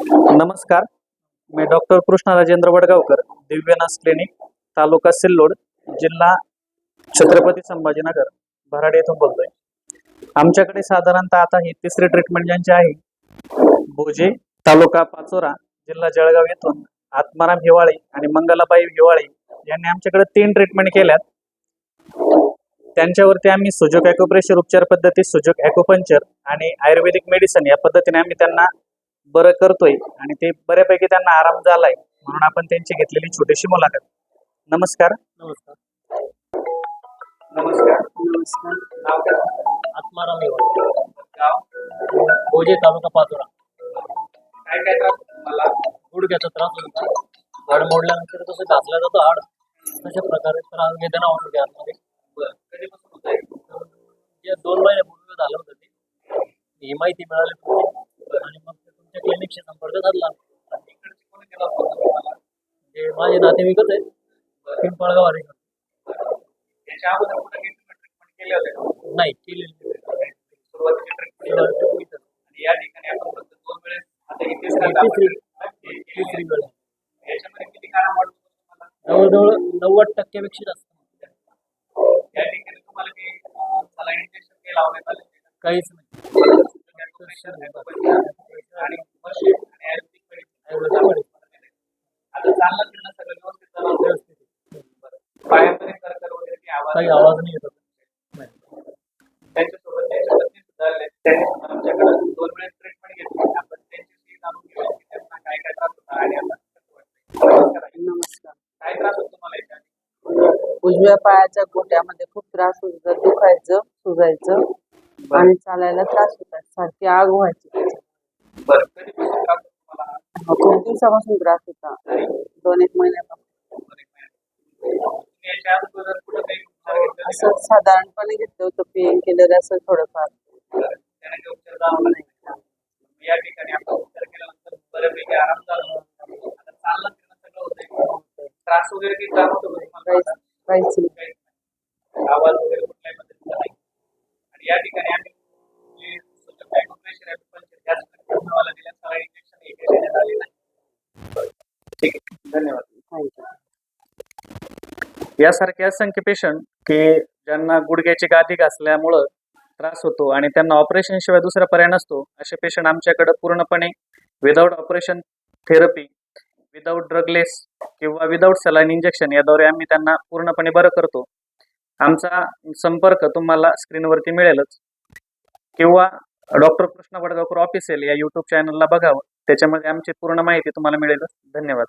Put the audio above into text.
नमस्कार. मी doctor Krishna Rajendra Wadgaonkar Divyanas clinic तालुका सिल्लोड जिल्हा छत्रपती संभाजीनगर भराड येथून बोलतोय. आमच्याकडे साधारणतः आता ही तिसरी ट्रीटमेंट ज्यांची आहे भोजे तालुका पाचोरा जिल्हा जळगाव येथून आत्माराम हिवाळे आणि मंगलाबाई हिवाळे यांनी आमच्याकडे तीन ट्रीटमेंट केल्यात. त्यांच्यावरती आम्ही सुजोक ॲक्युप्रेशर उपचार पद्धती सुजोक ॲक्युपंचर आणि आयुर्वेदिक मेडिसिन या पद्धतीने आम्ही त्यांना बरं करतोय आणि ते बऱ्यापैकी त्यांना आराम झालाय म्हणून आपण त्यांची घेतलेली छोटीशी मुलाखत. नमस्कार. नमस्कार. नमस्कार. नमस्कार. नाव काय? आत्माराम येवले गाव? भोजे तालुका पाचोरा. काय काय त्रास होतो तुम्हाला? गुडघ्याचा त्रास होता. हाड मोडल्यानंतर कसं घासला जातो हाड. तशा प्रकारे त्रास वेदना होत होती आतमध्ये. कधीपासून होत आहे दोन महिन्यापूर्वी झालं होतं ते. ही माहिती मिळाली क्लिनिकशी संपर्क साधला इकडचे कोणी केला होता तुम्हाला? जे माझे नातेवाईकच आहेत पिंपळगाव हरी याच्या अगोदर कुठे ट्रीटमेंट केले होते का? नाही केलेली सुरुवातीची ट्रीटमेंट आणि या ठिकाणी आपण फक्त दोन वेळेस आता तिसऱ्यांदा आपण तिसरी. treatment केली. तिसरी वेळ याच्यामध्ये किती काळ वाटतो तुम्हाला जवळजवळ नव्वद टक्क्यापेक्षा जास्त या ठिकाणी तुम्हाला काही सलाईन इंजेक्शन काही लावण्यात आले होते का? काहीच नाही आणि मशीन आयुर्वेदिक. आता चालणं फिरणं सगळं व्यवस्थित करकर वगैरे काही आवाज काही आवाज नाही येत होता. नाही त्यांच्यासोबत त्यांच्या पत्नी सुद्धा आल्या. त्यांनी सुद्धा आमच्याकडे दोन वेळेस ट्रीटमेंट घेतली आपण त्यांच्याशी जाणून घेऊया की त्यांना काय काय त्रास होता आणि आता कसं वाटतंय. नमस्कार काय त्रास होतो तुम्हाला याच्या आधी? उजव्या पायाच्या गोट्यामध्ये खूप त्रास होत दुखायचं सुजायचं आणि चालायला त्रास होता सारखी आग व्हायची. बरं कधीपासून त्रास तुम्हाला खूप दिवसापासून त्रास होता दोन एक महिन्यापासून बरं, एक महिना. तुम्ही याच्या अगोदर कुठं काही उपचार असं साधारणपणे घेतलं होतं पेन किलर असं थोडंफार बरं. त्याने काही उपचार जाणवला नाही या ठिकाणी आपण उपचार केल्यानंतर बऱ्यापैकी आराम झाला आता चालणं फिरणं सगळं होतंय त्रास वगैरे काही जाणवतो का तुम्हाला काहीच काहीच नाही काहीच नाही. आवाज वगैरे कुठल्याही पद्धतीचा नाही आणि या ठिकाणी आम्ही जे वाला दिल्या सगळ्या इंजेक्शन हे काही देण्यात आले नाही बरं. ठीक आहे धन्यवाद थँक्यू यासारखे असंख्य पेशंट की ज्यांना गुडघ्याची गादी घासल्यामुळं त्रास होतो आणि त्यांना ऑपरेशन शिवाय दुसरा पर्याय नसतो असे पेशंट आमच्याकडे पूर्णपणे without operation therapy without drugless किंवा विदाऊट सलाईन इंजेक्शन याद्वारे आम्ही त्यांना पूर्णपणे बरं करतो. आमचा संपर्क तुम्हाला स्क्रीनवरती मिळेलच. किंवा डॉक्टर कृष्ण वडगावकर ऑफिशियल या यूट्यूब चॅनलला बघावं त्याच्यामध्ये आमची पूर्ण माहिती तुम्हाला मिळेलच. धन्यवाद.